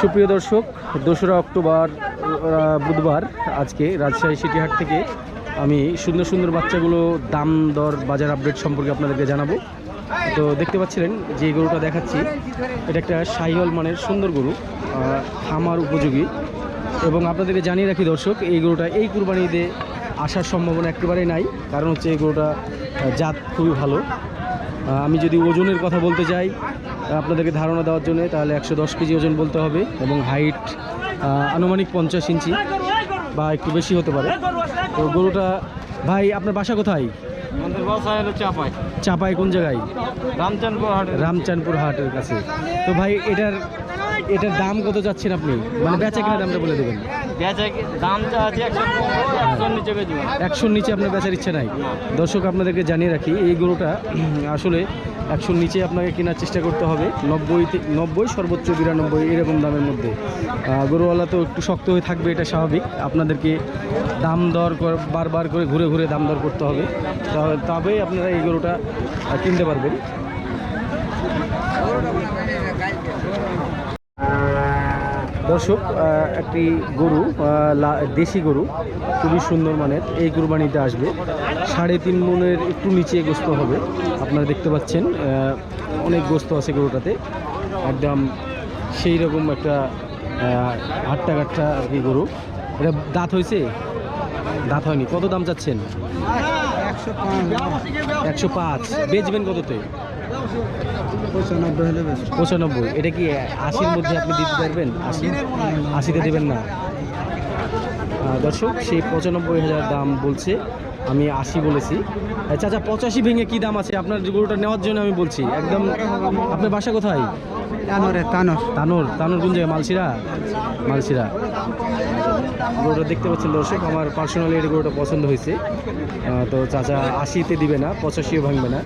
সুপ্রিয় দর্শক, দোসরা অক্টোবর বুধবার আজকে রাজশাহী সিটিহাট থেকে আমি সুন্দর সুন্দর বাচ্চাগুলো দাম দর বাজার আপডেট সম্পর্কে আপনাদেরকে জানাব। তো দেখতে পাচ্ছিলেন যে গরুটা দেখাচ্ছি, এটা একটা সাইহল মানের সুন্দর গরু খামার উপযোগী। এবং আপনাদেরকে জানিয়ে রাখি দর্শক, এই গরুটা এই কুরবানিতে আসার সম্ভাবনা একেবারেই নাই, কারণ হচ্ছে এই গরুটা জাত খুবই ভালো। আমি যদি ওজনের কথা বলতে চাই আপনাদেরকে ধারণা দেওয়ার জন্য তাহলে একশো দশ কেজি ওজন বলতে হবে এবং হাইট আনুমানিক পঞ্চাশ ইঞ্চি বা একটু বেশি হতে পারে। তো গরুটা ভাই আপনার বাসা কোথায়? চাপাই। চাপাই কোন জায়গায়? রামচন্দ্রপুর হাট রামচাঁদপুর হাটের কাছে। তো ভাই এটার এটার দাম কত চাচ্ছেন আপনি? মানে বেচা কিনা দামটা বলে দেবেন। একশোর নিচে আপনার বেচার ইচ্ছে নাই। দর্শক, আপনাদেরকে জানিয়ে রাখি, এই গরুটা আসলে একশোর নিচে আপনাকে কেনার চেষ্টা করতে হবে। নব্বই নব্বই, সর্বোচ্চ বিরানব্বই, এরকম দামের মধ্যে। গরুওয়ালা তো একটু শক্ত হয়ে থাকবে, এটা স্বাভাবিক। আপনাদেরকে দাম দর বারবার করে ঘুরে ঘুরে দাম দর করতে হবে। তা- তবেই আপনারা এই গরুটা কিনতে পারবেন। দর্শক একটি গরু দেশি গরু, খুবই সুন্দর মানের, এই কুরবানিতে আসবে। সাড়ে তিন মনের একটু নিচে গোস্ত হবে, আপনারা দেখতে পাচ্ছেন অনেক গোস্ত আছে গরুটাতে। একদম সেই রকম একটা হাট্টা কাট্টা আর কি গরু। এটা দাঁত হয়েছে? দাঁত হয়নি। কত দাম চাচ্ছেন? একশো পাঁচ। বেচবেন কততে? পঁচানব্বই এটা কি আশির মধ্যে আপনি দিতে পারবেন? আশি? আশিতে দেবেন না। দর্শক, সেই পঁচানব্বই হাজার দাম বলছে। আমি আশি বলেছি। চাচা, পঁচাশি ভেঙে কি দাম আছে? আপনার গরুটা নেওয়ার জন্য আমি বলছি। একদম, আপনার বাসা কোথায়? তানরে তানর। তানোর তানোর কোন জায়গায়? মালসিরা? মালসিরা। গরুটা দেখতে পাচ্ছেন দর্শক আমার পার্সোনালি এই গরুটা পছন্দ হয়েছে। তো চাচা আশিতে দিবে না পঁচাশিও ভাঙবে না।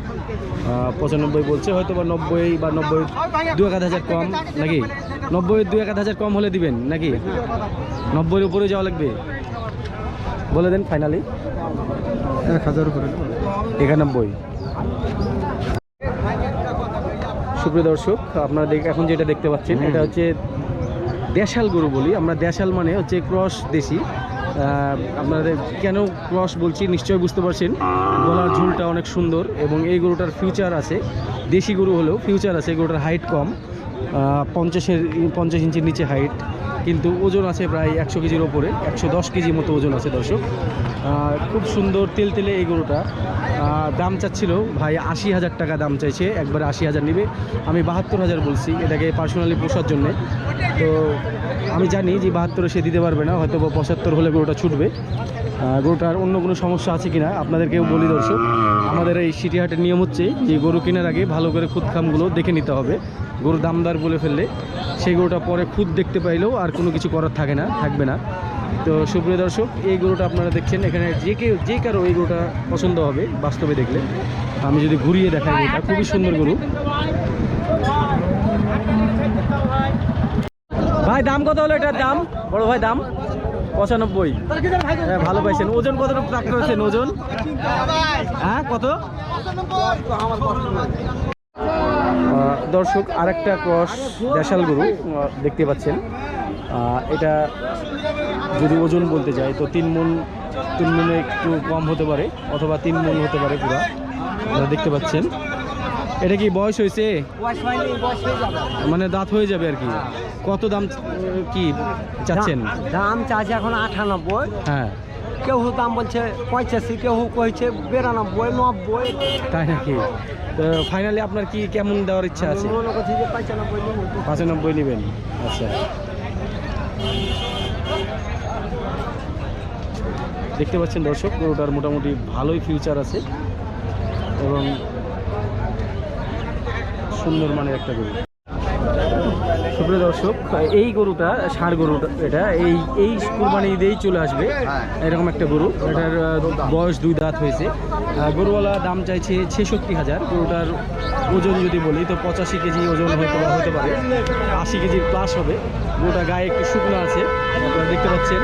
পঁচানব্বই বলছে হয়তো বা নব্বই বা নব্বই দু এক আধ হাজার কম নাকি? নব্বই দু এক আধ হাজার কম হলে দিবেন নাকি? নব্বইয়ের উপরে যাওয়া লাগবে। বলে দেন ফাইনালি এক হাজার উপরে। একানব্বই। সুপ্রিয় দর্শক আপনারা দেখ এখন যেটা দেখতে পাচ্ছেন এটা হচ্ছে দেশাল গরু বলি। আমরা দেশাল মানে হচ্ছে ক্রস দেশি। আপনাদের কেন ক্রস বলছি নিশ্চয়ই বুঝতে পারছেন। গলার ঝুলটা অনেক সুন্দর এবং এই গরুটার ফিউচার আছে। দেশি গরু হলেও ফিউচার আছে গরুটার হাইট কম। পঞ্চাশের পঞ্চাশ ইঞ্চির নিচে হাইট কিন্তু ওজন আছে প্রায় একশো কেজির ওপরে একশো দশ কেজি মতো ওজন আছে দর্শক। খুব সুন্দর তেল তেলে এই গরুটা। দাম চাচ্ছিল, ভাই আশি হাজার টাকা দাম চাইছে, একবারে আশি হাজার নেবে। আমি বাহাত্তর হাজার বলছি, এটাকে পার্সোনালি পোষার জন্যে। তো আমি জানি যে বাহাত্তরে সে দিতে পারবে না হয়তো বা পঁচাত্তর হলে ওটা ছুটবে। গরুটার অন্য কোনো সমস্যা আছে কিনা আপনাদেরকেও বলি দর্শক, আমাদের এই সিটিহাটের নিয়ম হচ্ছে যে গরু কেনার আগে ভালো করে খুদ খামগুলো দেখে নিতে হবে, গরু দামদার বলে ফেললে সেই গরুটা পরে খুদ দেখতে পাইলেও আর কোনো কিছু করার থাকে না, থাকবে না। তো সুপ্রিয় দর্শক, এই গরুটা আপনারা দেখছেন, এখানে যে কেউ, যে কারও এই গরুটা পছন্দ হবে বাস্তবে দেখলে। আমি যদি ঘুরিয়ে দেখাই এটা খুবই সুন্দর গরু। ভাই, দাম কত হলো এটার দাম? বড় ভাই, দাম? পঁচানব্বই। হ্যাঁ ভালো পাইছেন। ওজন কতটুকু প্রাপ্ত হয়েছেন? ওজন? হ্যাঁ কত? দর্শক, আরেকটা ক্রস দেশাল গরু দেখতে পাচ্ছেন। এটা যদি ওজন বলতে যাই, তো তিন মন, তিন মনে একটু কম হতে পারে, অথবা তিন মন হতে পারে পুরো। দেখতে পাচ্ছেন। এটা কি বয়স হয়েছে? মানে দাঁত হয়ে যাবে আর কি। কত দাম কি চাচ্ছেন? দাম চাচ্ছে এখন আটানব্বই। হ্যাঁ। কেউ দাম বলছে পঁচাশি কেউ কইছে বিরানব্বই নব্বই। তাই নাকি? তো ফাইনালি আপনার কি কেমন দেওয়ার ইচ্ছা আছে? পঁচানব্বই নেবেন। আচ্ছা। দেখতে পাচ্ছেন দর্শক গরুটার মোটামুটি ভালোই ফিউচার আছে। এবং সুন্দর মানের একটা গরু। সুপ্রিয় দর্শক, এই গরুটা ষাঁড় গরুটা এটা। এই এই কুরবানি ঈদেই চলে আসবে এরকম একটা গরু। এটার বয়স দুই দাঁত হয়েছে। গরুওয়ালা দাম চাইছে ছেষট্টি হাজার। গরুটার ওজন যদি বলি, তো পঁচাশি কেজি ওজন হয়তো হতে পারে। আশি কেজির প্লাস হবে। গরুটা গায়ে একটু শুকনো আছে। আপনারা দেখতে পাচ্ছেন।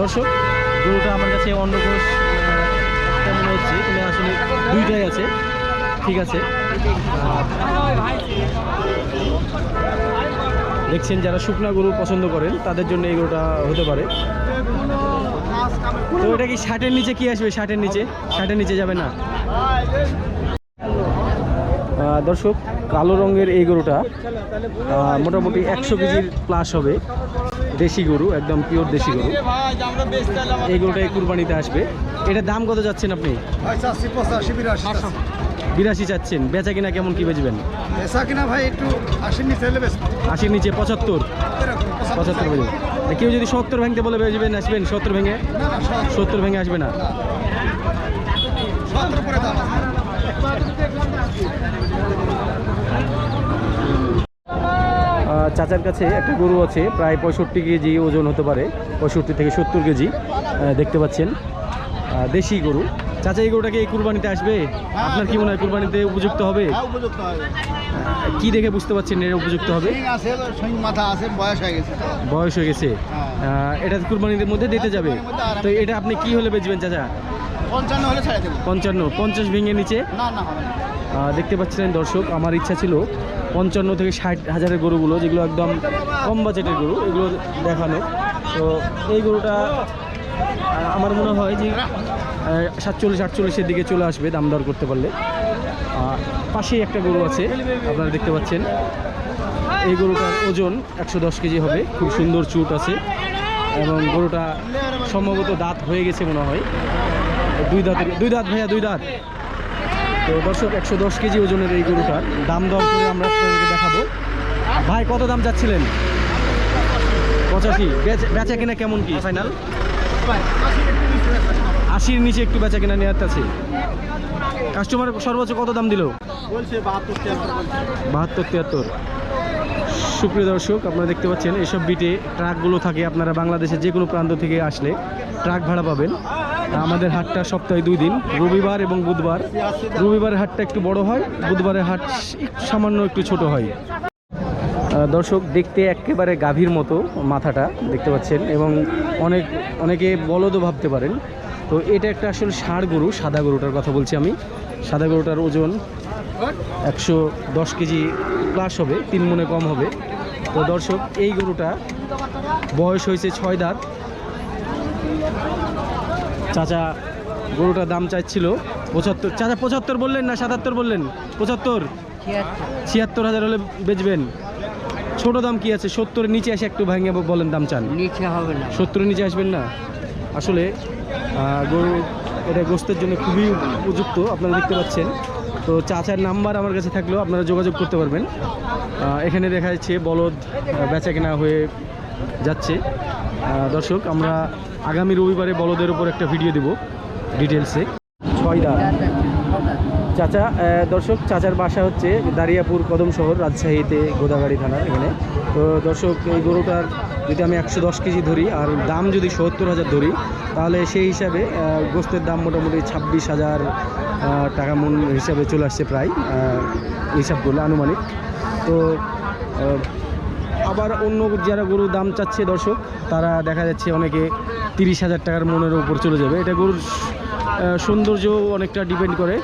দর্শক, গরুটা আমার কাছে অন্ডকোষ একটা মনে হচ্ছে? আসলে দুইটাই আছে। ঠিক আছে। দেখছেন যারা শুকনা গরু পছন্দ করেন তাদের জন্য এই গরুটা হতে পারে। তো এটা কি ষাটের নিচে কি আসবে? ষাটের নিচে? ষাটের নিচে যাবে না? দর্শক কালো রঙের এই গরুটা মোটামুটি একশো কেজির প্লাস হবে। দেশি গরু একদম পিওর দেশি গরু। এই গরুটা এই কুরবানিতে আসবে। এটার দাম কত যাচ্ছেন আপনি? বিরাশি চাচ্ছেন। বেচা কিনা কেমন কি বেচবেন? এসা কিনা ভাই একটু আশির নিচে বেশ আশির নিচে পঁচাত্তর? পঁচাত্তর বেচবেন। কেউ যদি সত্তর ভেঙতে বলে বেচবেন আসবেন সত্তর ভেঙে? সত্তর। ভেঙে আসবে না। চাচার কাছে একটা গরু আছে প্রায় পঁয়ষট্টি কেজি ওজন হতে পারে পঁয়ষট্টি থেকে সত্তর কেজি দেখতে পাচ্ছেন। দেশি গরু। চাচা এই গরুটাকে এই কুরবানিতে আসবে? আপনার কি মনে হয় কুরবানিতে উপযুক্ত হবে? হ্যাঁ উপযুক্ত হবে। কি দেখে বুঝতে পারছেন এর উপযুক্ত হবে? আছে মাথা আছে বয়স হয়ে গেছে। বয়স হয়ে গেছে। এটা কুরবানির মধ্যে দিতে যাবে। তো এটা আপনি কি হলে বেচবেন চাচা? পঞ্চান্ন হলে ছেড়ে দেবো। পঞ্চান্ন পঞ্চাশ ভেঙে নিচে? না না দেখতে পাচ্ছিলেন দর্শক আমার ইচ্ছা ছিল পঞ্চান্ন থেকে ষাট হাজারের গরুগুলো যেগুলো একদম কম বাজেটের গরু এগুলো দেখানো। তো এই গরুটা আমার মনে হয় যে সাতচল্লিশ, আটচল্লিশের দিকে চলে আসবে দাম দর করতে পারলে। পাশেই একটা গরু আছে, আপনারা দেখতে পাচ্ছেন। এই গরুটার ওজন একশো দশ কেজি হবে, খুব সুন্দর চুট আছে। এবং গরুটা সম্ভবত দাঁত হয়ে গেছে মনে হয়। দুই দাঁতের, দুই দাঁত ভাইয়া, দুই দাঁত। তো দর্শক, একশো দশ কেজি ওজনের এই গরুটার দাম দর করে আমরা আপনাদেরকে দেখাবো। ভাই, কত দাম চাচ্ছিলেন? পঁচাশি। বেচা কিনা কেমন কি? ফাইনাল? আশির নিচে একটু বেচা কিনা নেওয়ার আছে। কাস্টমার সর্বোচ্চ কত দাম দিল? বাহাত্তর তিয়াত্তর সুপ্রিয় দর্শক আপনারা দেখতে পাচ্ছেন এসব বিটে ট্রাকগুলো থাকে আপনারা বাংলাদেশের যে কোনো প্রান্ত থেকে আসলে ট্রাক ভাড়া পাবেন। আমাদের হাটটা সপ্তাহে দুই দিন রবিবার এবং বুধবার। রবিবারের হাটটা একটু বড় হয় বুধবারের হাট সামান্য একটু ছোট হয়। দর্শক দেখতে একেবারে গাভীর মতো মাথাটা দেখতে পাচ্ছেন এবং অনেক অনেকে বলদও ভাবতে পারেন। তো এটা একটা আসলে ষাঁড় গরু সাদা গরুটার কথা বলছি আমি। সাদা গরুটার ওজন একশো দশ কেজি প্লাস হবে তিন মনে কম হবে। তো দর্শক এই গরুটা বয়স হয়েছে ছয় দাঁত। চাচা গরুটার দাম চাইছিল পঁচাত্তর চাচা পঁচাত্তর বললেন না সাতাত্তর বললেন? পঁচাত্তর? ছিয়াত্তর হাজার হলে বেচবেন। ছোট দাম কি আছে? সত্তরের নিচে এসে একটু ভাঙে বলেন দাম চান। নিচে হবে না। সত্তরের নিচে আসবেন না? আসলে গরু এটা গোস্তের জন্য খুবই উপযুক্ত আপনারা দেখতে পাচ্ছেন। তো চাচার নাম্বার আমার কাছে থাকলেও আপনারা যোগাযোগ করতে পারবেন। এখানে দেখা যাচ্ছে বলদ বেচা কেনা হয়ে যাচ্ছে। দর্শক আমরা আগামী রবিবারে বলদের উপর একটা ভিডিও দেব ডিটেলসে ছয় দাঁত চাচা দর্শক, চাচার বাসা হচ্ছে দারিয়াপুর কদম শহর, রাজশাহীতে গোদাগাড়ি থানা এখানে। তো দর্শক, এই গরুটার যদি আমি একশো দশ কেজি ধরি আর দাম যদি সত্তর হাজার ধরি, তাহলে সেই হিসাবে গোস্তের দাম মোটামুটি ছাব্বিশ হাজার টাকা মন হিসাবে চলে আসছে প্রায় হিসাব করলে আনুমানিক। তো আবার অন্য যারা গরুর দাম চাচ্ছে দর্শক, তারা দেখা যাচ্ছে অনেকে তিরিশ হাজার টাকার মনের উপর চলে যাবে। এটা গরুর সৌন্দর্য অনেকটা ডিপেন্ড করে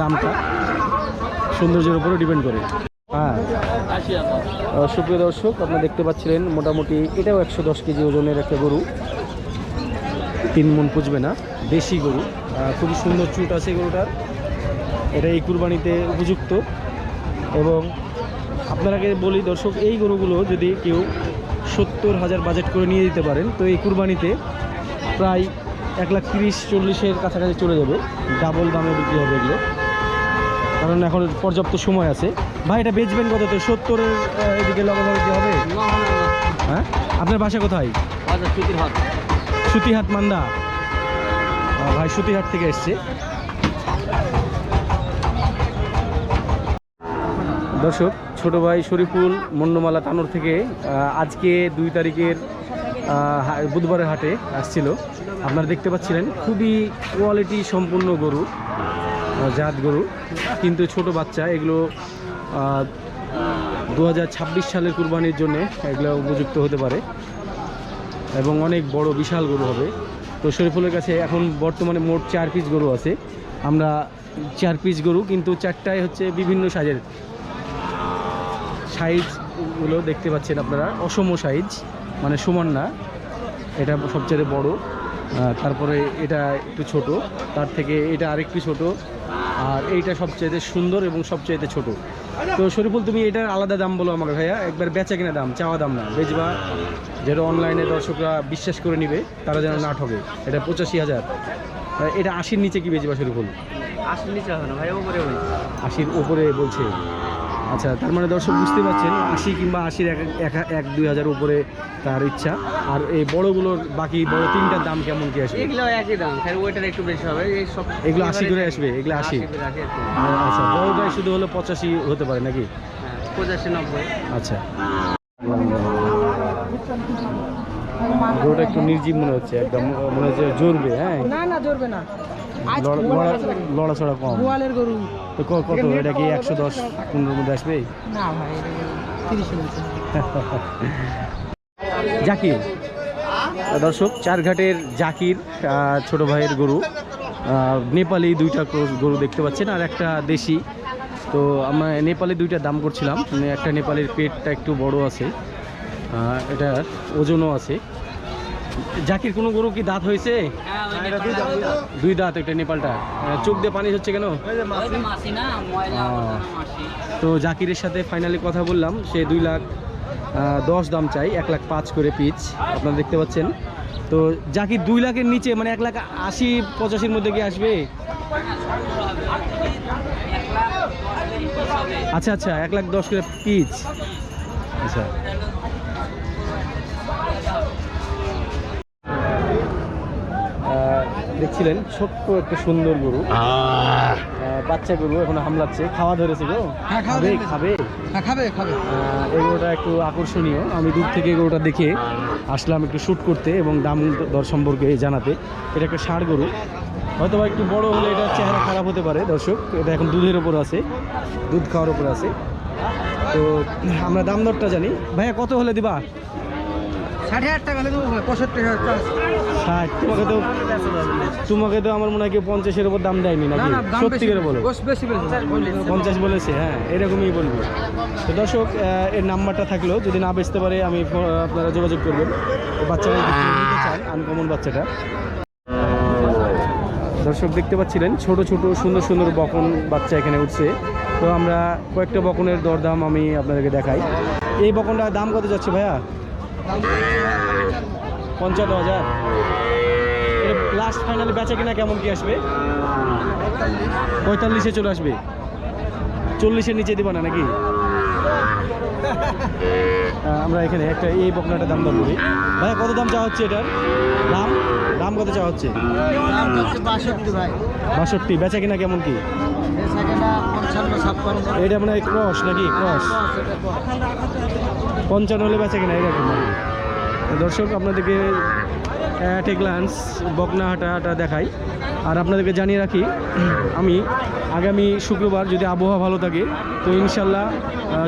দামটা। সৌন্দর্যের উপরও ডিপেন্ড করে। হ্যাঁ। সুপ্রিয় দর্শক, আপনারা দেখতে পাচ্ছিলেন মোটামুটি এটাও একশো দশ কেজি ওজনের একটা গরু। তিন মন পুজবে না, দেশি গরু। খুবই সুন্দর চুট আছে গরুটার। এটা এই কুরবানিতে উপযুক্ত। এবং আপনারাকে বলি দর্শক, এই গরুগুলো যদি কেউ সত্তর হাজার বাজেট করে নিয়ে যেতে পারেন, তো এই কুরবানিতে প্রায় এক লাখ তিরিশ চল্লিশের কাছাকাছি চলে যাবে। ডাবল দামে বিক্রি হবে এগুলো। কারণ এখন পর্যাপ্ত সময় আছে। ভাই এটা বেচবেন কত? তো সত্তরের এদিকে লগালগি হবে? হ্যাঁ? আপনার বাসা কোথায়? সুতিহাট সুতিহাট মান্দা। ভাই সুতিহাট থেকে এসছে। দর্শক ছোট ভাই শরীফুল মন্ডমালা তানোর থেকে আজকে দুই তারিখের বুধবারের হাটে আসছিল। আপনারা দেখতে পাচ্ছিলেন, খুবই কোয়ালিটি সম্পূর্ণ গরু জাত গরু। কিন্তু ছোট বাচ্চা, এগুলো দু হাজার ছাব্বিশ সালের কুরবানির জন্য এগুলো উপযুক্ত হতে পারে। এবং অনেক বড়, বিশাল গরু হবে। তো শরীফুলের কাছে এখন বর্তমানে মোট চার পিস গরু আছে। আমরা চার পিস গরু, কিন্তু চারটায় হচ্ছে বিভিন্ন সাইজের। সাইজগুলো দেখতে পাচ্ছেন আপনারা, অসম সাইজ মানে সমান না। এটা সবচেয়ে বড়। তারপরে এটা একটু ছোট তার থেকে এটা আরেকটু ছোট আর এইটা সবচেয়ে সুন্দর এবং সবচেয়ে ছোট। তো শরীফুল তুমি এটার আলাদা দাম বলো আমার ভাইয়া একবার বেচা কিনা দাম চাওয়া দাম না বেচবা যেটা অনলাইনে দর্শকরা বিশ্বাস করে নিবে তারা যেন না ঠকে এটা পঁচাশি হাজার। এটা আশির নিচে কি বেচবা শরীফুল? আশির নিচে হবে না ভাই উপরে আশির ওপরে বলছে। আচ্ছা তার মানে দর্শক বুঝতে পারছেন আশি কিংবা আশির এক এক- এক দুই হাজার উপরে তার ইচ্ছা। আর এই বড়গুলোর বাকি বড় তিনটার দাম কেমন কি আসবে? এগুলো একই দাম খালি ওইটার একটু বেশি হবে এই সব এগুলো আশি করে আসবে এগুলো আশি। আচ্ছা বড়টাই শুধু হলো পঁচাশি হতে পারে নাকি? হ্যাঁ, পঁচাশি নব্বই। আচ্ছা। গরুটা একটু নির্জীব মনে হচ্ছে একদম মনে হচ্ছে জ্বরবে হ্যাঁ? না না ধরবে না। আজ লড়া- লড়া- লড়াচড়া কম। গোয়ালের গরু। তো কত? এটা কি একশো দশ পনেরোর মধ্যে আসবে? না ভাই জাকির। দর্শক চারঘাটের জাকির ছোট ভাইয়ের গরু। নেপালি দুইটা গরু দেখতে পাচ্ছেন আর একটা দেশি। তো আমরা নেপালি দুইটা দাম করছিলাম। মানে একটা নেপালের পেটটা একটু বড় আছে। এটার ওজনও আছে। জাকির কোনো গরু কি দাঁত হয়েছে? দুই দাঁত একটা নেপালটা। চোখ দিয়ে পানি হচ্ছে কেন? তো জাকিরের সাথে ফাইনালি কথা বললাম। সে দুই লাখ দশ দাম চাই এক লাখ পাঁচ করে পিচ আপনারা দেখতে পাচ্ছেন। তো জাকির দুই লাখের নিচে মানে এক লাখ আশি পঁচাশির মধ্যে কি আসবে? আচ্ছা আচ্ছা এক লাখ দশ করে পিচ। আচ্ছা। দেখছিলেন ছোট্ট একটা সুন্দর গরু। বাচ্চা গরু এখন হামলাচ্ছে। খাওয়া ধরেছে গো। হ্যাঁ, খাবে খাবে। হ্যাঁ খাবে খাবে। এই গরুটা একটু আকর্ষণীয়। আমি দূর থেকে গরুটা দেখে আসলাম একটু শ্যুট করতে এবং দাম দর সম্পর্কে জানাতে। এটা একটা ষাঁড় গরু। হয়তো বা একটু বড় হলে এটা চেহারা খারাপ হতে পারে দর্শক। এটা এখন দুধের ওপর আছে। দুধ খাওয়ার ওপর আছে। তো আমরা দাম দরটা জানি। ভাইয়া কত হলে দিবা? ষাট হাজার টাকা হলে দেবো পঁয়ষট্টি হাজার ষাট তোমাকে তো তোমাকে তো আমার মনে হয় কেউ পঞ্চাশের ওপর দাম দেয়নি নাকি? সত্যি করে বলো। পঞ্চাশ বলেছে হ্যাঁ এরকমই বলব। তো দর্শক এর নাম্বারটা থাকল যদি না বেচতে পারে আমি আপনারা যোগাযোগ করবেন। নিতে চান আনকমন বাচ্চাটা। দর্শক দেখতে পাচ্ছিলেন ছোট ছোট সুন্দর সুন্দর বকন বাচ্চা এখানে উঠছে। তো আমরা কয়েকটা বকনের দরদাম আমি আপনাদেরকে দেখাই। এই বকনটার দাম কত যাচ্ছে ভাইয়া? পঞ্চান্ন হাজার। লাস্ট ফাইনালে বেচা কিনা কেমন কি আসবে? পঁয়তাল্লিশে চলে আসবে। চল্লিশের নিচে দিবা না নাকি? আমরা এখানে একটা এই বকনাটা দাম দাম করি। ভাই কত দাম চাওয়া হচ্ছে এটার? দাম? দাম কত চাওয়া হচ্ছে? বাষট্টি। বেচা কিনা কেমন কি? এটা মানে ক্রস নাকি? ক্রস। পঞ্চান্ন হলে বেচা কিনা এরকম। দর্শক, আপনাদেরকে অ্যাট এ গ্লান্স বকনা হাটাটা দেখাই। আর আপনাদেরকে জানিয়ে রাখি, আমি আগামী শুক্রবার যদি আবহাওয়া ভালো থাকে, তো ইনশাল্লাহ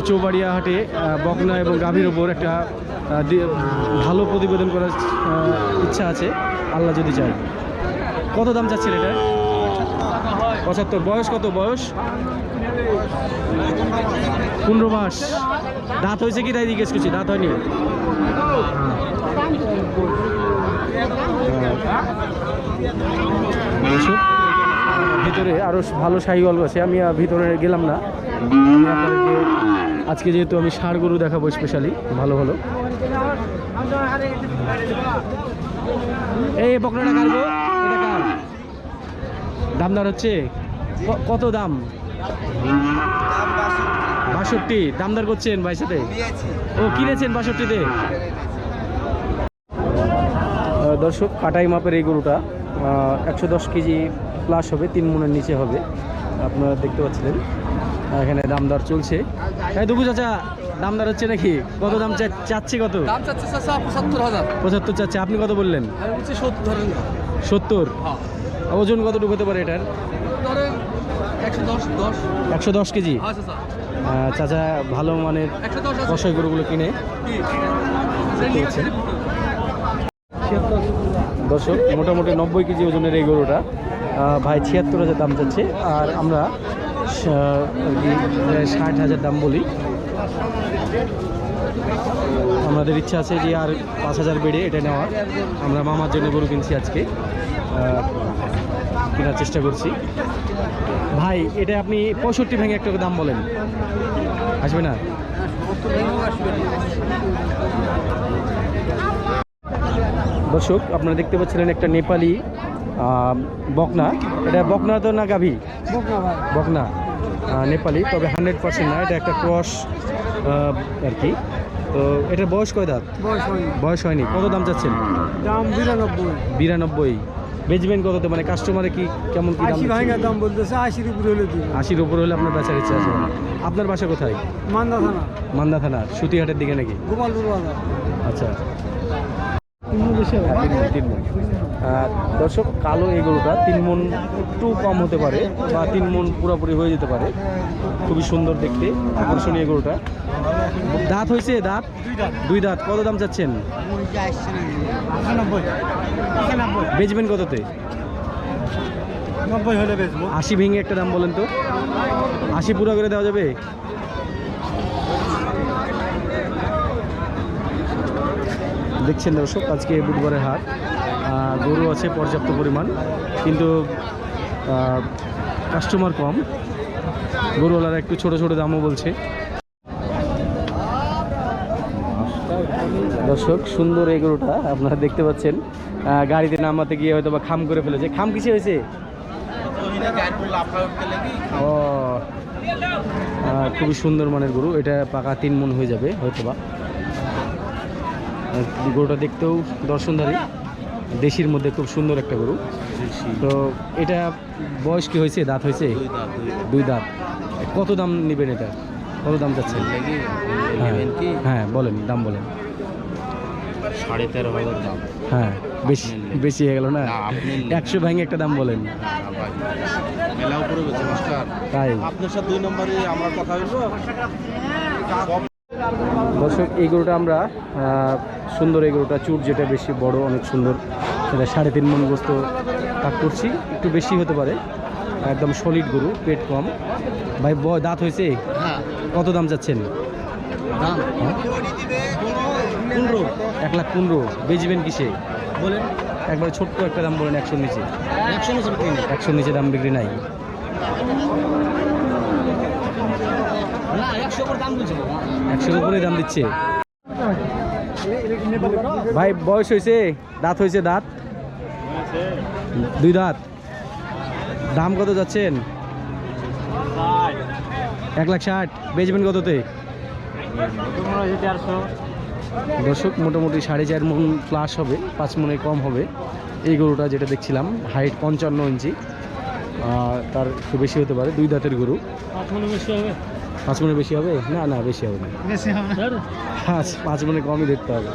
চৌবাড়িয়া হাটে বকনা এবং গাভীর ওপর একটা ভালো প্রতিবেদন করার ইচ্ছা আছে, আল্লাহ যদি চায়। কত দাম চাচ্ছেন এটা? পঁচাত্তর। বয়স কত? বয়স? পনেরো মাস। দাঁত হয়েছে কি? তাই জিজ্ঞেস করছি। দাঁত হয়নি? ভিতরে আরও ভালো শাহিওয়াল আছে। আমি ভিতরে গেলাম না। আজকে যেহেতু আমি ষাঁড় গরু দেখাবো স্পেশালি ভালো ভালো এই, বকনাটা কাটবো। দামদার হচ্ছে কত দাম? বাষট্টি। দামদার করছেন ভাই সাথে? ও কিনেছেন বাষট্টিতে? দর্শক কাটাই মাপের এই গরুটা একশো দশ কেজি প্লাস হবে তিন মনের নিচে হবে। আপনারা দেখতে পাচ্ছিলেন এখানে দামদার চলছে। এই দুবু চাচা দামদার হচ্ছে নাকি? কত দাম চাচ্ছে কত? দাম চাচ্ছে চাচা পঁচাত্তর হাজার। পঁচাত্তর চাচ্ছে আপনি কত বললেন? সত্তর সত্তর? ওজন কতটুকু হতে পারে এটার? একশো দশ কেজি? আচ্ছা স্যার। আহ, চাচা ভালো মানের কষাই গরুগুলো কিনে। দর্শক মোটামুটি নব্বই কেজি ওজনের এই গরুটা। ভাই ছিয়াত্তর হাজার দাম চাচ্ছে। আর আমরা কি, ষাট হাজার দাম বলি। আমাদের ইচ্ছা আছে যে আর পাঁচ হাজার বেড়ে এটা নেওয়ার। আমরা মামার জন্য গরু কিনছি আজকে। কেনার চেষ্টা করছি। ভাই এটা আপনি পঁয়ষট্টি ভেঙে একটা দাম বলেন। আসবে না? দর্শক আপনারা দেখতে পাচ্ছিলেন একটা নেপালি বকনা। এটা বকনা তো না গাভী? বকনা নেপালি তবে হান্ড্রেড পার্সেন্ট না এটা একটা ক্রস আর কি। তো এটার বয়স কয় দাঁত? বয়স হয়নি। বয়স হয়নি। কত দাম চাচ্ছেন? দাম বিরানব্বই। বিরানব্বই। বেচবেন কততে মানে কাস্টমারে কি কেমন কি দাম আশি? ভাঙা দাম বলতেছে আশির উপরে হলে দিব। আশির উপরে হলে আপনার বেচার ইচ্ছা আছে। আপনার বাসা কোথায়? মান্দা থানা। মান্দা থানা সুতিহাটের দিকে নাকি? গোপালপুর বাজার। আচ্ছা। হ্যাঁ, তিন দর্শক কালো এই গরুটা তিন মন একটু কম হতে পারে বা তিন মন পুরোপুরি হয়ে যেতে পারে। খুবই সুন্দর দেখতে আকর্ষণীয় গরুটা। দাঁত হয়েছে দাঁত? দুই দাঁত। কত দাম চাচ্ছেন? বেচবেন কততে? নব্বই হলে বেচবো। আশি ভেঙে একটা দাম বলেন তো। আশি পুরো করে দেওয়া যাবে? দেখছেন দর্শক আজকে বুধবারের হাট। গরু আছে পর্যাপ্ত পরিমাণ, কিন্তু কাস্টমার কম। গরুওয়ালারা একটু ছোট ছোট দামও বলছে। দর্শক, সুন্দর এই গরুটা আপনারা দেখতে পাচ্ছেন। গাড়িতে নামাতে গিয়ে হয়তো বা খাম করে ফেলেছে। খাম কিসে হয়েছে? ও খুবই সুন্দর মানের গরু। এটা পাকা তিন মন হয়ে যাবে হয়তো বা গরুটা দেখতেও দর্শনধারী। দেশির মধ্যে খুব সুন্দর একটা গরু। তো এটা বয়স কি হয়েছে? দাঁত হয়েছে? দুই দাঁত কত দাম নেবেন এটা? কত দাম চাচ্ছেন? হ্যাঁ, হ্যাঁ বলেন দাম বলেন। সাড়ে তেরো হাজার দাম। হ্যাঁ বেশি বেশি হয়ে গেল না? একশো একটা দাম বলেন। তাই। আপনার সাথে দুই নম্বরে আমার কথা দর্শক এই গরুটা আমরা সুন্দর এই গরুটা চুট যেটা বেশি বড় অনেক সুন্দর সেটা সাড়ে তিন মন গোস্ত কাট করছি। একটু বেশি হতে পারে একদম সলিড গরু পেট কম। ভাই দাঁত হয়েছে? হ্যাঁ। কত দাম যাচ্ছেন? হ্যাঁ? পনেরো। এক লাখ পনেরো বেচবেন কিসে? বলেন। একবারে ছোট্ট একটা দাম বলেন একশোর নিচে। একশো নিচে বিক্রি একশোর নিচে দাম বিক্রি নাই। একশো উপরে দাম দিচ্ছে। ভাই, বয়স হয়েছে? দাঁত হয়েছে দাঁত? দুই দাঁত। দাম কত যাচ্ছেন? এক লাখ ষাট। বেচবেন কততে? দর্শক, মোটামুটি সাড়ে চার মন প্লাস হবে, পাঁচ মনে কম হবে। এই গরুটা যেটা দেখছিলাম হাইট পঞ্চান্ন ইঞ্চি। তার একটু বেশি হতে পারে, দুই দাঁতের গরু। পাঁচ মনে বেশি হবে? না না বেশি হবে না। পাঁচ পাঁচ মনে কমই দেখতে হবে।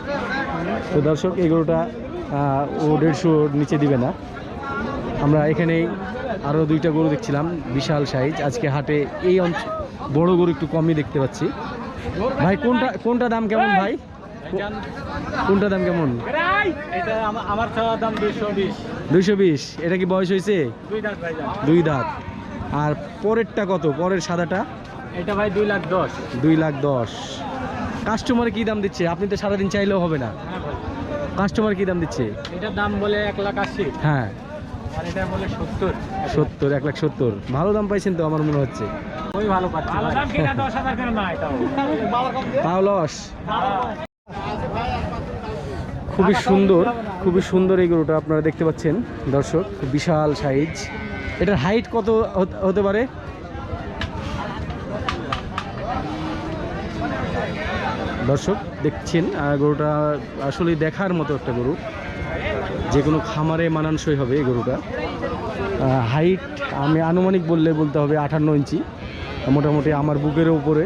তো দর্শক এই গরুটা আহ, ও দেড়শোর নিচে দিবে না। আমরা এখানেই আরও দুইটা গরু দেখছিলাম বিশাল সাইজ আজকে হাটে এই অঞ্চল বড় গরু একটু কমই দেখতে পাচ্ছি। ভাই কোনটা কোনটা দাম কেমন ভাই? কোনটা দাম কেমন? আমার দাম দুইশো বিশ। এটা কি বয়স হয়েছে? দুই দাঁত ভাই দুই দাঁত। আর পরেরটা কত? পরের সাদাটা? এটা ভাই দুই লাখ দশ। দুই লাখ দশ। কাস্টমার কি দাম দিচ্ছে? আপনি তো সারাদিন চাইলেও হবে না। কাস্টমার কি দাম দিচ্ছে? এটার দাম বলে এক লাখ আশি। হ্যাঁ। আর এটা বলে সত্তর। সত্তর এক লাখ সত্তর। ভালো দাম পাইছেন তো আমার মনে হচ্ছে। ওই ভালো পাচ্ছি ভালো দাম কিনা দশ হাজার না এটাও। তাও লস। খুবই সুন্দর খুবই সুন্দর এই গরুটা আপনারা দেখতে পাচ্ছেন দর্শক। বিশাল সাইজ এটার হাইট কত হতে- হতে পারে? দর্শক দেখছেন গরুটা আসলে দেখার মতো একটা গরু। যে কোনো খামারে মানানসই হবে এই গরুটা। হাইট আমি আনুমানিক বললে বলতে হবে আটান্ন ইঞ্চি। মোটামুটি আমার বুকের উপরে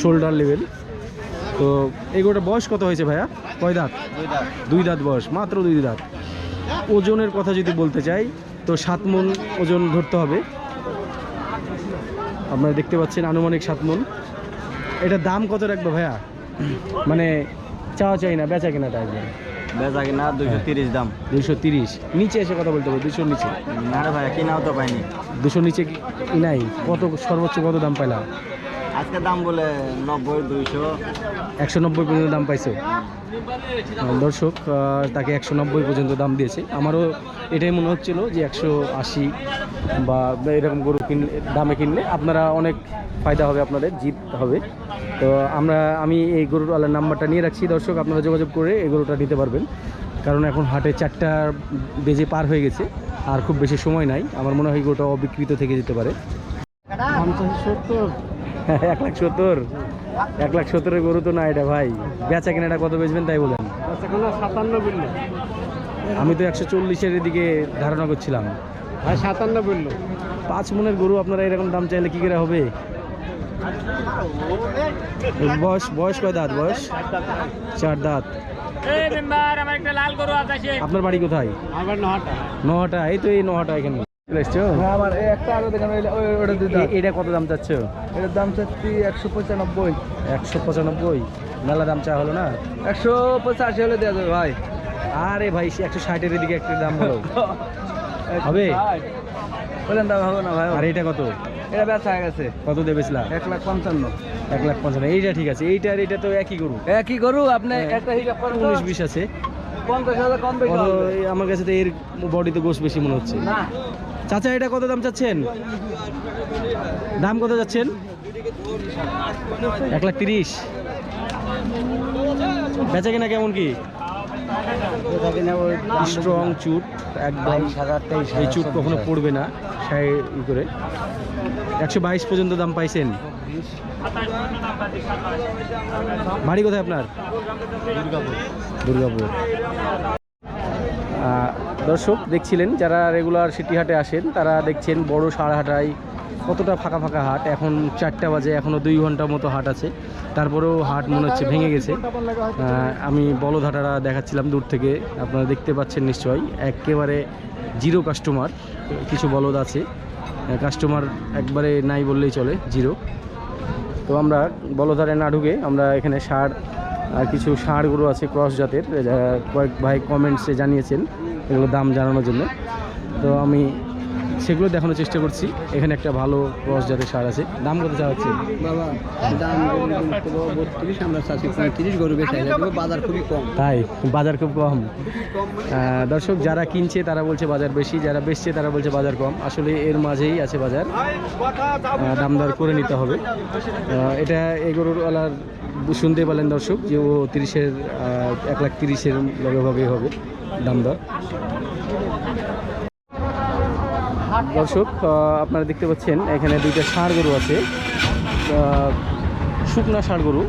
শোল্ডার লেভেল তো এই গরুটা বয়স কত হয়েছে ভাইয়া? কয় দাঁত? দুই দুই দাঁত বয়স মাত্র দুই দাঁত। ওজনের কথা যদি বলতে চাই তো সাত মন ওজন ধরতে হবে। আপনারা দেখতে পাচ্ছেন আনুমানিক সাত মন। এটার দাম কত রাখবে ভাইয়া? মানে চাওয়া চাই না বেচা কেনাটা একবার বেচা কিনা দুইশো তিরিশ দাম। দুশো তিরিশ। নিচে এসে কথা বলতে হবে দুশোর নিচে। না রে ভাই কিনাও তো পাইনি। দুশোর নিচে কি নাই? কত সর্বোচ্চ কত দাম পাইলা? আজকে দাম বলে নব্বই দুইশো। একশো নব্বই পর্যন্ত দাম পাইছে। দর্শক তাকে একশো নব্বই পর্যন্ত দাম দিয়েছে। আমারও এটাই মনে হচ্ছিল যে একশো আশি বা এরকম গরু কিনলে দামে কিনলে আপনারা অনেক ফায়দা হবে আপনাদের জিত হবে। তো আমরা আমি এই গরুর আলার নাম্বারটা নিয়ে রাখছি। দর্শক আপনারা যোগাযোগ করে এই গরুটা নিতে পারবেন। কারণ এখন হাটে চারটা বেজে পার হয়ে গেছে আর খুব বেশি সময় নাই। আমার মনে হয় গরুটা অবিকৃত থেকে যেতে পারে। এক লাখ সত্তর। এক লাখ সত্তরের গরু তো না এটা ভাই। বেচা কেনাটা কত বেচবেন তাই বলেন। আমি তো একশো চল্লিশের দিকে ধারণা করছিলাম। ভাই সাতান্ন বলল। পাঁচ মনের গরু আপনারা এরকম দাম চাইলে কি করে হবে? বয়স বয়স কয় দাঁত বয়স? চার দাঁত। আপনার বাড়ি কোথায়? নহাটা এই তো এই নহাটা এখানে। এসছো? আমার এই একটা আরও ওটা দুই দাঁত। এ- এটা কত দাম চাচ্ছ? এটার দাম চাচ্ছি একশো পঁচানব্বই। একশো পঁচানব্বই? মেলা দাম চা হলো না? একশো পঁচাশি হলে দেওয়া যাবে ভাই। আরে ভাই একশো ষাটের দিকে একটা দাম হলো। হবে? বলেন দাম হবে না ভাই আর এটা কত? এটা হয়ে গেছে। কত দেবেছিলাম এক লাখ পঞ্চান্ন। এক লাখ পঞ্চান্ন। এইটা ঠিক আছে। এইটা আর এটা তো একই গরু। একই গরু আপনি একটা হিসাব করেন উনিশ বিশ আছে। পঞ্চাশ হাজার কম বেশি আমার কাছে তো এর বডিতে গোশ বেশি মনে হচ্ছে। না। চাচা এটা কত দাম চাচ্ছেন? দাম কত যাচ্ছেন? এক লাখ তিরিশ। বেচা কিনা কেমন কি? স্ট্রং চুট একদম এই চুট কখনো পড়বে না সাই করে। একশো বাইশ পর্যন্ত দাম পাইছেন। বাড়ি কোথায় আপনার? দুর্গাপুর। দর্শক দেখছিলেন যারা রেগুলার সিটিহাটে আসেন তারা দেখছেন বড় সারহাটায় কতটা ফাঁকা ফাঁকা হাট? এখন চারটা বাজে এখনও দুই ঘণ্টার মতো হাট আছে। তারপরেও হাট মনে হচ্ছে ভেঙে গেছে। আমি বলধাটারা দেখাচ্ছিলাম দূর থেকে। আপনারা দেখতে পাচ্ছেন নিশ্চয়ই। একেবারে জিরো কাস্টমার কিছু বলদ আছে। কাস্টমার একবারে নাই বললেই চলে, জিরো। তো আমরা বলধারে না ঢুকে আমরা এখানে সার আর কিছু গরু আছে ক্রস জাতের। কয়েক ভাই কমেন্টসে জানিয়েছেন এগুলো দাম জানানোর জন্য। তো আমি সেগুলো দেখানোর চেষ্টা করছি। এখানে একটা ভালো ক্রস জাতের সার আছে। দাম কত চা হচ্ছে? বাবা দাম বত্রিশ আমরা চাচ্ছি পঁয়ত্রিশ গরু বেশি বাজার খুবই কম। তাই? বাজার খুব কম। দর্শক যারা কিনছে তারা বলছে বাজার বেশি। যারা বেচছে তারা বলছে বাজার কম। আসলে এর মাঝেই আছে বাজার। আহ, দামদর করে নিতে হবে। এটা এই গরুরওয়ালার শুনতে পেলেন দর্শক যে ও তিরিশের এক লাখ তিরিশের লগেভাবেই হবে দামদর দর্শক আপনারা দেখতে পাচ্ছেন এখানে দুইটা ষাঁড় গরু আছে। শুকনা ষাঁড় গরু।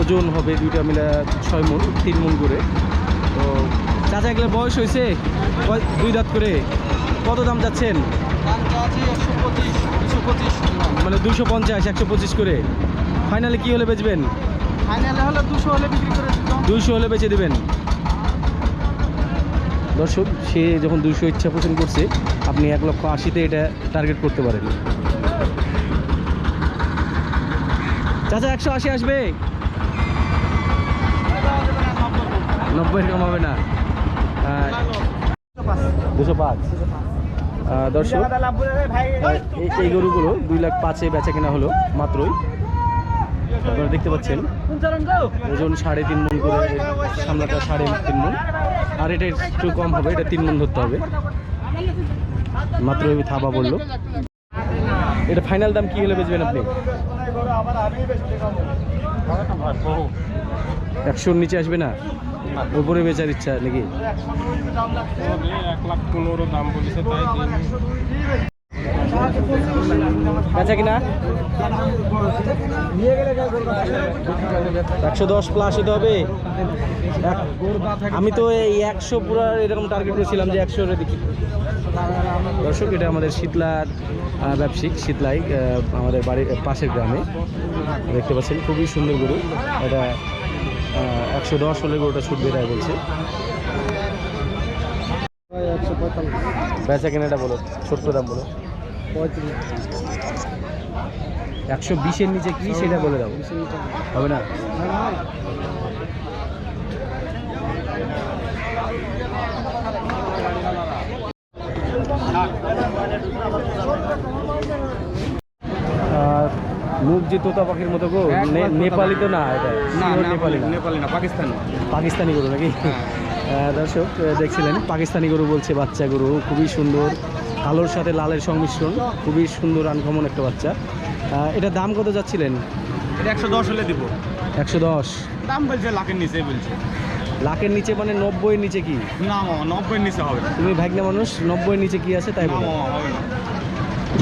ওজন হবে দুইটা মিলে ছয় মন তিন মন করে। তো চাচা এগুলো বয়স হয়েছে? দুই দাঁত করে। কত দাম যাচ্ছেন? মানে দুশো পঞ্চাশ একশো পঁচিশ করে। ফাইনালে কি হলে বেচবেন? ফাইনালে হলে দুশো হলে বিক্রি করে দুইশো হলে বেচে দেবেন। দর্শক, সে যখন দুশো ইচ্ছা পোষণ করছে, আপনি এক লক্ষ আশিতে এটা টার্গেট করতে পারেন। চাচা, একশো আশি আসবে? নব্বই কম হবে না দুশো পাঁচ। দর্শক এই গরুগুলো দুই লাখ পাঁচে বেচা কেনা হলো, মাত্রই। আপনারা দেখতে পাচ্ছেন, ওজন সাড়ে তিন মন করে, সামনাটা সাড়ে তিন মন আর এটা একটু কম হবে, এটা তিন মন ধরতে হবে। মাত্র থাবা বলল। এটা ফাইনাল দাম কি হলে বেচবেন আপনি? একশোর নিচে আসবে না? উপরে বেচার ইচ্ছা নাকি? এক লাখ পনেরো দাম বলেছে বেচা কিনা? একশো দশ প্লাস হতে হবে। আমি তো এই একশো পুরো এরকম টার্গেট করেছিলাম যে একশো দেখি দর্শক, এটা আমাদের শীতলার ব্যবসায়িক শীতলাই আমাদের বাড়ির পাশের গ্রামে। দেখতে পাচ্ছেন, খুবই সুন্দর গরু। এটা একশো দশ হলে গরুটা ছুটবে তাই বলছে। বেচা কেনাটা বলো, ছোট্ট দাম বলো। একশো বিশের নিচে কি সেটা বলে দাও। হবে না? মুখ যে তোতা পাখির মতো গো নেপালি তো না এটা। নেপালি নেপালি না পাকিস্তানি। পাকিস্তানি গরু নাকি? দর্শক আহ, দেখছিলেন পাকিস্তানি গরু বলছে বাচ্চা গরু খুবই সুন্দর। কালোর সাথে লালের সংমিশ্রণ খুবই সুন্দর আনকমন একটা বাচ্চা। এটা দাম কত যাচ্ছিলেন? এটা একশো দশ হলে দিব। একশো দশ। দাম বলছে লাখের নিচে বলছে। লাখের নিচে মানে নব্বইয়ের নিচে কি? না মামা নব্বই নিচে হবে তুমি ভাগ্না মানুষ নব্বইয়ের নিচে কি আছে তাই বলো। হবে না।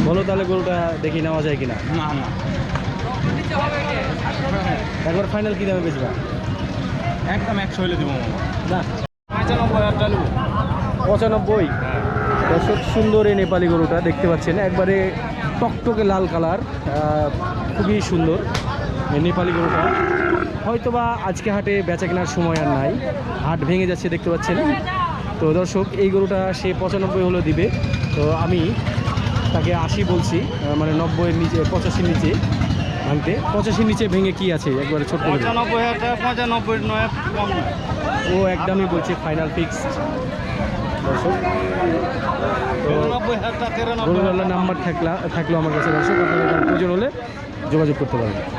বলো তাহলে গরুটা দেখি নেওয়া যায় কিনা। না না একবার ফাইনাল কি দামে বেচবা? একদম একশো হলে দিব না। পঁচানব্বই। দর্শক সুন্দর এই নেপালি গরুটা দেখতে পাচ্ছেন। একবারে টকটকে লাল কালার খুবই সুন্দর এই নেপালি গরুটা। হয়তোবা আজকে হাটে বেচা কেনার সময় আর নাই হাট ভেঙে যাচ্ছে দেখতে পাচ্ছেন। তো দর্শক এই গরুটা সে পঁচানব্বই হলো দিবে। তো আমি তাকে আশি বলছি মানে নব্বইয়ের নিচে পঁচাশির নিচে ভাঙতে পঁচাশির নিচে ভেঙে কি আছে? একবারে ছোট্ট পঁচানব্বই হাজার পঁচানব্বই নয় ও একদমই বলছে ফাইনাল ফিক্স দর্শক। তো নাম্বার থাকলা থাকল আমার কাছে দর্শক। আপনাদের প্রয়োজন হলে যোগাযোগ করতে পারবেন।